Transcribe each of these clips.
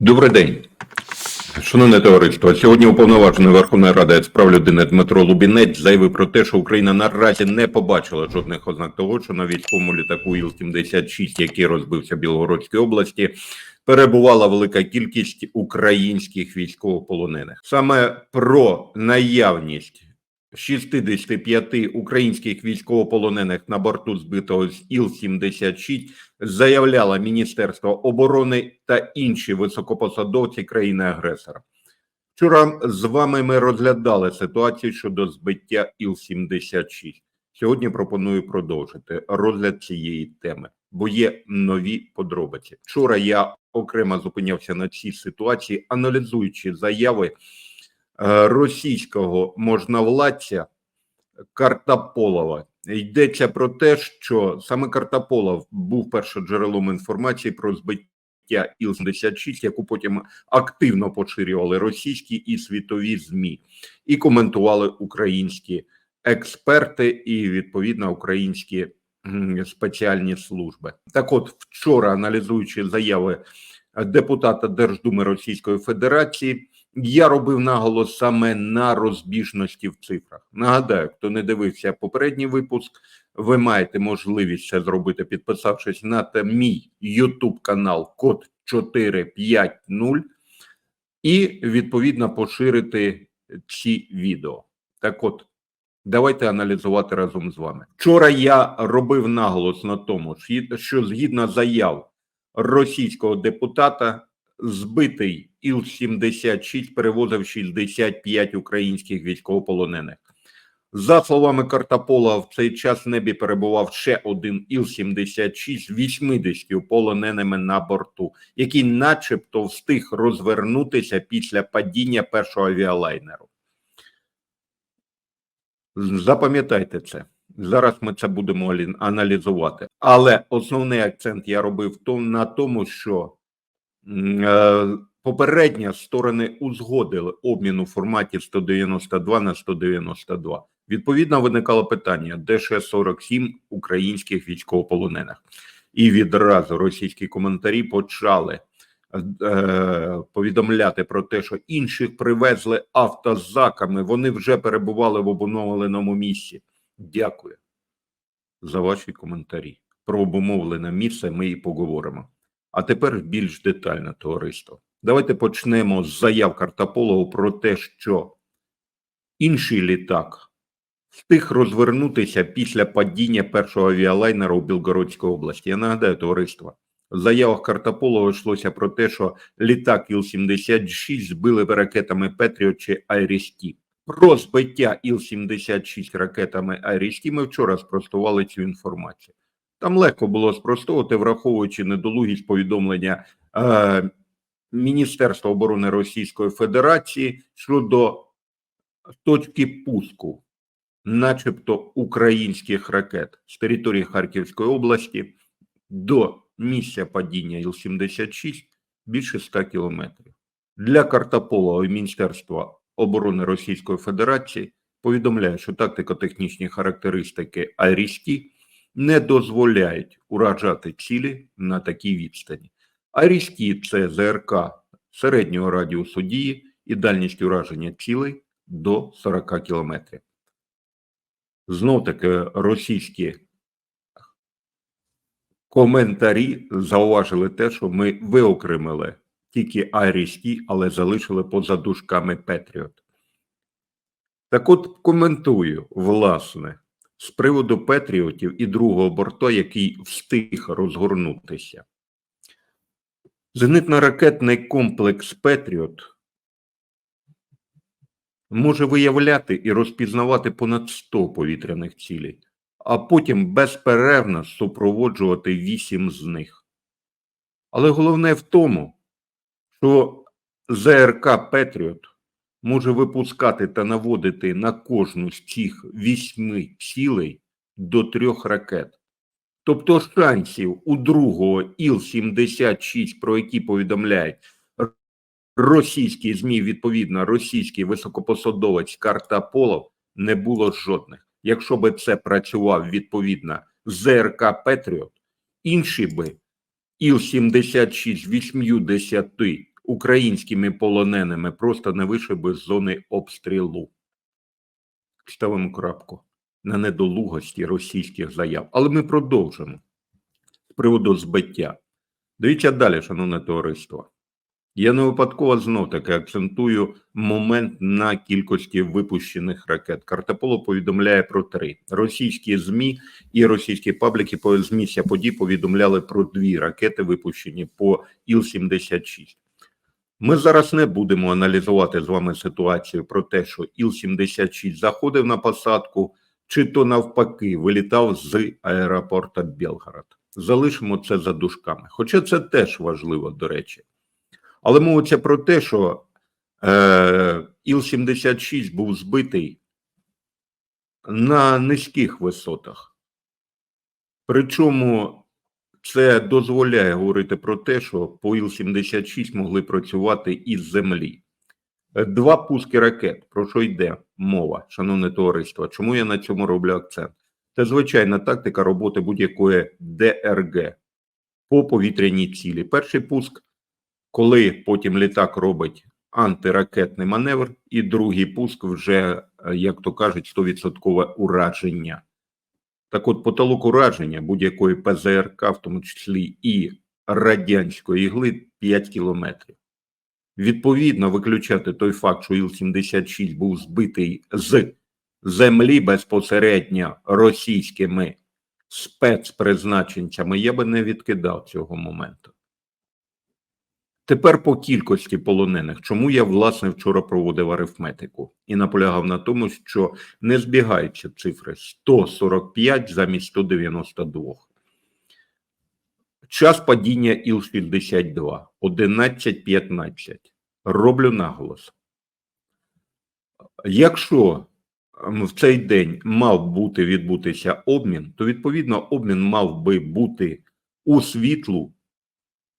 Добрий день. Шановне товариство, сьогодні уповноважений Верховної Ради з прав людини Дмитро Лубінець заявив про те, що Україна наразі не побачила жодних ознак того, що на військовому літаку Іл-76, який розбився в Білгородській області, перебувала велика кількість українських військовополонених. Саме про наявність 65 українських військовополонених на борту збитого з Іл-76 заявляло Міністерство оборони та інші високопосадовці країни-агресора. Вчора з вами ми розглядали ситуацію щодо збиття Іл-76. Сьогодні пропоную продовжити розгляд цієї теми, бо є нові подробиці. Вчора я окремо зупинявся на цій ситуації, аналізуючи заяви російського можновладця Картаполова. Йдеться про те, що саме Картаполов був першоджерелом інформації про збиття Іл-76, яку потім активно поширювали російські і світові ЗМІ, і коментували українські експерти і відповідно українські спеціальні служби. Так, от вчора, аналізуючи заяви е, депутата Держдуми Російської Федерації, я робив наголос саме на розбіжності в цифрах. Нагадаю, хто не дивився попередній випуск, ви маєте можливість це зробити, підписавшись на мій YouTube канал Код 450 і відповідно поширити ці відео. Так от, давайте аналізувати разом з вами. Вчора я робив наголос на тому, що- згідно заяв російського депутата, збитий Іл-76 перевозив 65 українських військовополонених. За словами Картапола, в цей час в небі перебував ще один Іл-76 з 80 полоненими на борту, який начебто встиг розвернутися після падіння першого авіалайнеру. Запам'ятайте це. Зараз ми це будемо аналізувати. Але основний акцент я робив на тому, що е, попередньо сторони узгодили обмін у форматі 192 на 192. Відповідно, виникало питання, де ще 47 українських військовополонених. І відразу російські коментарі почали е, повідомляти про те, що інших привезли автозаками. Вони вже перебували в обумовленому місці. Дякую за ваші коментарі. Про обумовлене місце ми і поговоримо. А тепер більш детально, товариство. Давайте почнемо з заяв Картаполова про те, що інший літак встиг розвернутися після падіння першого авіалайнера у Білгородській області. Я нагадаю, товариство. В заявах Картаполова йшлося про те, що літак Іл-76 збили ракетами Петріот чи Айрісті. Про збиття Іл-76 ракетами Айрісті ми вчора спростували цю інформацію. Там легко було спростовувати, враховуючи недолугість повідомлення е, Міністерства оборони Російської Федерації щодо точки пуску, начебто українських ракет з території Харківської області до місця падіння Іл-76 більше 100 кілометрів. Для Картаполова і Міністерства оборони Російської Федерації повідомляє, що тактико-технічні характеристики Айрісті не дозволяють уражати цілі на такій відстані. Айрісті – це ЗРК середнього радіусу дії і дальність ураження цілей до 40 кілометрів. Знов таки російські коментарі зауважили те, що ми виокремили тільки Айрісті, але залишили поза дужками Петріот. Так от коментую, власне, з приводу Петріотів і другого борта, який встиг розгорнутися. Зенитно-ракетний комплекс Петріот може виявляти і розпізнавати понад 100 повітряних цілей, а потім безперервно супроводжувати 8 з них. Але головне в тому, що ЗРК Петріот може випускати та наводити на кожну з цих вісьми цілей до трьох ракет. Тобто шансів у другого Іл-76, про які повідомляють російські ЗМІ, відповідно, російський високопосадовець Картаполов, не було жодних. Якщо би це працював відповідно ЗРК Петріот, інші би Іл-76 80 українськими полоненими просто не вийшли би з зони обстрілу. Ставимо крапку на недолугості російських заяв. Але ми продовжимо з приводу збиття. Дивіться далі, шановне товариство. Я не випадково знов таки акцентую момент на кількості випущених ракет. Картаполо повідомляє про три російські змі і російські пабліки по з місця подій повідомляли про дві ракети, випущені по Іл-76. Ми зараз не будемо аналізувати з вами ситуацію про те, що Іл-76 заходив на посадку, чи то навпаки вилітав з аеропорта Белгород. Залишимо це за дужками. Хоча це теж важливо, до речі. Але мовиться про те, що е, Іл-76 був збитий на низьких висотах. Причому це дозволяє говорити про те, що по Іл-76 могли працювати із землі. Е, Два пуски ракет. Про що йде мова, шановне товариство? Чому я на цьому роблю акцент? Це звичайна тактика роботи будь-якої ДРГ по повітряній цілі. Перший пуск, коли потім літак робить антиракетний маневр, і другий пуск вже, е, як то кажуть, 100% ураження. Так от, потолок ураження будь-якої ПЗРК, в тому числі і радянської ігли, 5 кілометрів. Відповідно, виключати той факт, що Іл-76 був збитий з землі безпосередньо російськими спецпризначенцями, я би не відкидав цього моменту. Тепер по кількості полонених, чому я власне вчора проводив арифметику і наполягав на тому, що не збігаються цифри 145 замість 192. Час падіння Іл-62 11.15. Роблю наголос. Якщо в цей день мав бути відбутися обмін, то відповідно обмін мав би бути у світлу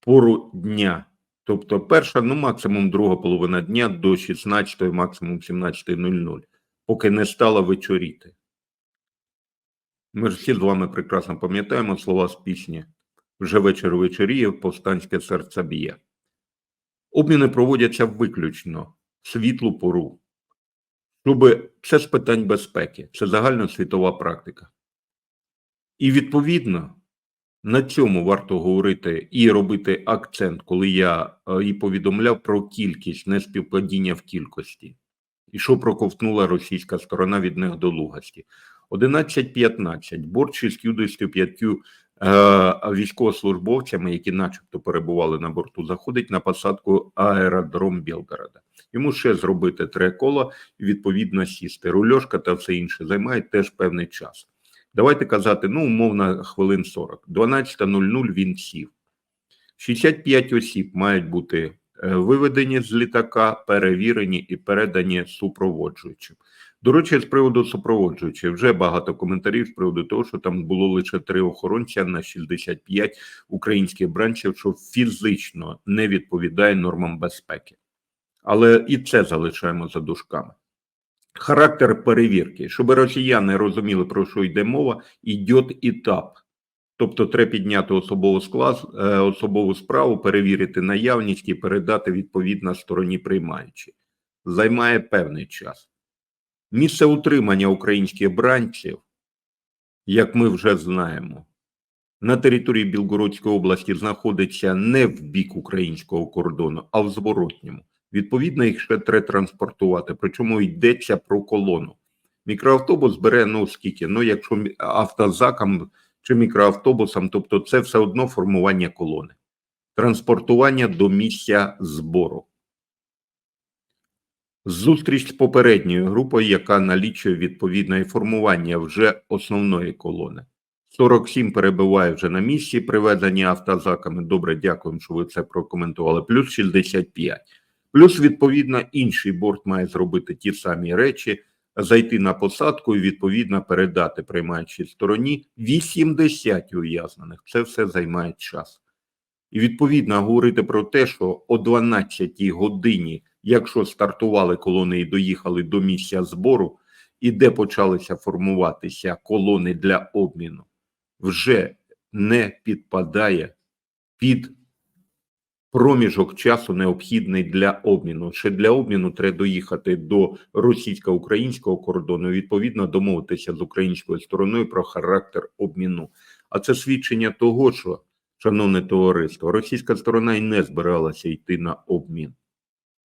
пору дня. Тобто перша, ну максимум друга половина дня до 16, максимум 17.00, поки не стало вечоріти. Ми ж всі з вами прекрасно пам'ятаємо слова з пісні вже вечір вечоріє, повстанське серце б'є. Обміни проводяться виключно світлу пору. Щоб це з питань безпеки, це загальносвітова практика. І відповідно на цьому варто говорити і робити акцент, коли я е, і повідомляв про кількість неспівпадіння в кількості, і що проковтнула російська сторона від них до лугості. 11.15. Борт 65 е, військовослужбовцями, які начебто перебували на борту, заходить на посадку аеродром Білгорода. Йому ще зробити три кола і відповідно сісти. Рульошка та все інше займає теж певний час. Давайте казати, ну, умовно, хвилин 40. 12.00 він сів. 65 осіб мають бути е, виведені з літака, перевірені і передані супроводжуючим. До речі, з приводу супроводжуючих, вже багато коментарів з приводу того, що там було лише три охоронця на 65 українських бранчів, що фізично не відповідає нормам безпеки. Але і це залишаємо за дужками. Характер перевірки, щоб росіяни розуміли, про що йде мова, йде етап. Тобто треба підняти особову склад, е, особову справу, перевірити наявність і передати відповідно стороні приймаючій. Займає певний час. Місце утримання українських бранців, як ми вже знаємо, на території Білгородської області знаходиться не в бік українського кордону, а в зворотньому. Відповідно, їх ще треба транспортувати. Причому йдеться про колону. Мікроавтобус бере ну скільки? Ну, якщо автозаком чи мікроавтобусом, тобто це все одно формування колони, транспортування до місця збору. Зустріч з попередньою групою, яка налічує відповідне формування вже основної колони. 47 перебуває вже на місці, привезені автозаками. Добре, дякуємо, що ви це прокоментували. Плюс 65. Плюс, відповідно, інший борт має зробити ті самі речі, зайти на посадку і відповідно передати приймаючій стороні 80 ув'язнених. Це все займає час. І відповідно говорити про те, що о 12 годині, якщо стартували колони і доїхали до місця збору, і де почалися формуватися колони для обміну, вже не підпадає під проміжок часу необхідний для обміну. Ще для обміну треба доїхати до російсько-українського кордону, відповідно домовитися з українською стороною про характер обміну. А це свідчення того, що, шановне товариство, російська сторона і не збиралася йти на обмін.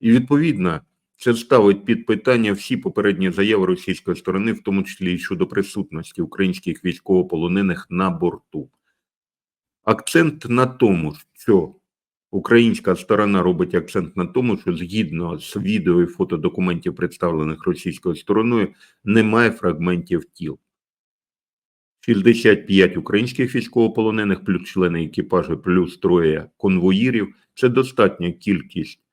І відповідно це ставить під питання всі попередні заяви російської сторони, в тому числі і щодо присутності українських військовополонених на борту. Акцент на тому, що українська сторона робить акцент на тому, що згідно з відео і фотодокументів, представлених російською стороною, немає фрагментів тіл. 65 українських військовополонених, плюс члени екіпажу, плюс троє конвоїрів. Це достатня кількість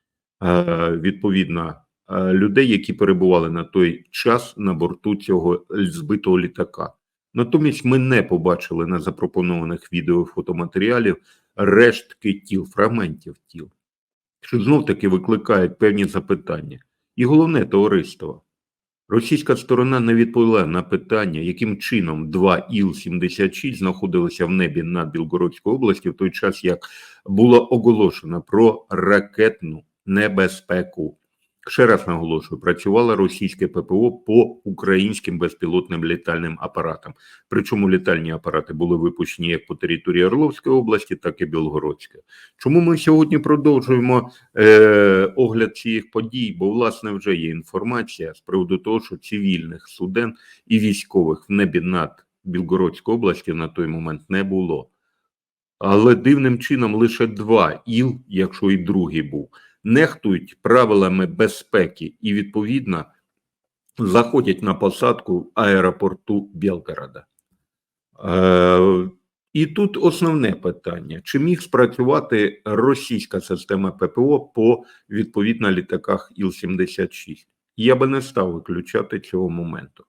відповідно е, людей, які перебували на той час на борту цього збитого літака. Натомість ми не побачили на запропонованих відео фотоматеріалів рештки тіл, фрагментів тіл, що знов таки викликають певні запитання. І головне товариство. Російська сторона не відповіла на питання, яким чином два Іл-76 знаходилися в небі над Білгородською областю в той час, як було оголошено про ракетну небезпеку. Ще раз наголошую, працювало російське ППО по українським безпілотним літальним апаратам. Причому літальні апарати були випущені як по території Орловської області, так і Білгородської. Чому ми сьогодні продовжуємо е, огляд цих подій? Бо, власне, вже є інформація з приводу того, що цивільних суден і військових в небі над Білгородською областю на той момент не було. Але дивним чином лише два іл, якщо і другий був нехтують правилами безпеки і відповідно заходять на посадку в аеропорту Білгорода. Е, і тут основне питання: чи міг спрацювати російська система ППО по відповідно літаках Іл-76? Я би не став виключати цього моменту.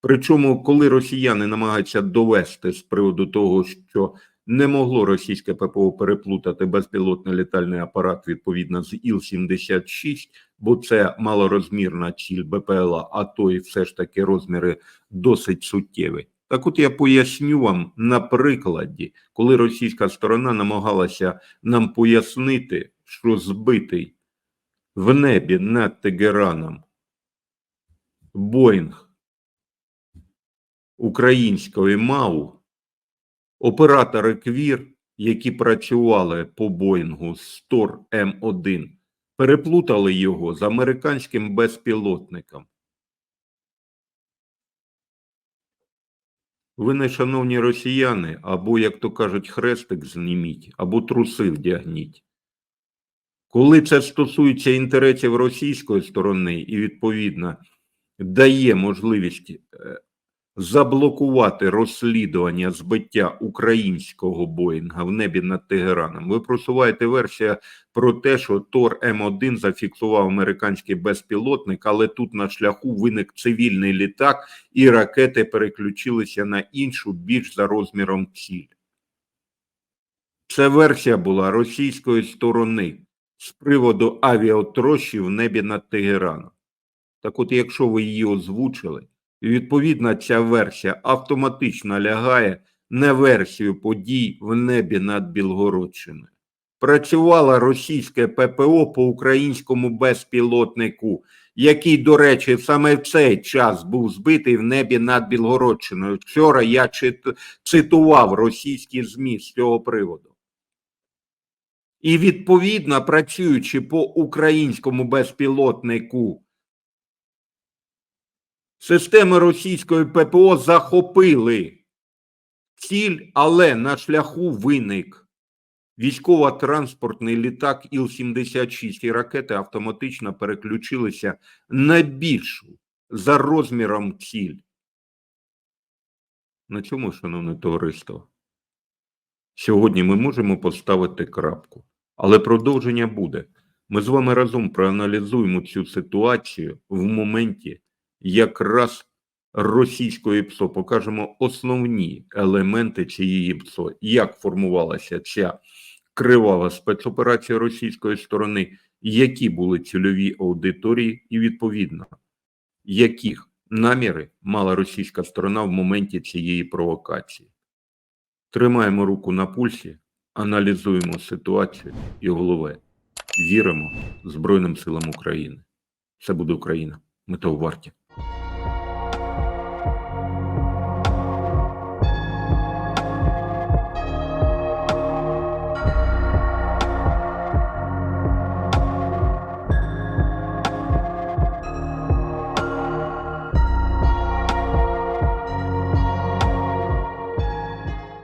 Причому, коли росіяни намагаються довести з приводу того, що не могло російське ППО переплутати безпілотний літальний апарат відповідно з Іл-76, бо це малорозмірна ціль БПЛА, а то і все ж таки розміри досить суттєві. Так от я поясню вам на прикладі, коли російська сторона намагалася нам пояснити, що збитий в небі над Тегераном Боїнг української МАУ Оператори КВІР, які працювали по Боїнгу Стор М1, переплутали його з американським безпілотником. Ви не шановні росіяни, або, як то кажуть, хрестик зніміть, або труси вдягніть. Коли це стосується інтересів російської сторони і, відповідно, дає можливість е, заблокувати розслідування збиття українського Боїнга в небі над Тегераном. Ви просуваєте версія про те, що Тор М1 зафіксував американський безпілотник, але тут на шляху виник цивільний літак, і ракети переключилися на іншу, більш за розміром ціль. Це версія була російської сторони з приводу авіатрощі в небі над Тегераном. Так от, якщо ви її озвучили, і відповідно ця версія автоматично лягає на версію подій в небі над Білгородщиною. Працювала російське ППО по українському безпілотнику, який, до речі, саме в цей час був збитий в небі над Білгородщиною. Вчора я цитував російські ЗМІ з цього приводу. І відповідно працюючи по українському безпілотнику Системи російської ППО захопили ціль, але на шляху виник військово-транспортний літак Іл-76 і ракети автоматично переключилися на більшу за розміром ціль. На цьому, шановне товариство, сьогодні ми можемо поставити крапку, але продовження буде. Ми з вами разом проаналізуємо цю ситуацію в моменті якраз російської ПСО, покажемо основні елементи цієї ПСО, як формувалася ця кривава спецоперація російської сторони, які були цільові аудиторії, і відповідно, яких наміри мала російська сторона в моменті цієї провокації. Тримаємо руку на пульсі, аналізуємо ситуацію і голове. Віримо Збройним силам України. Це буде Україна. Ми того варті.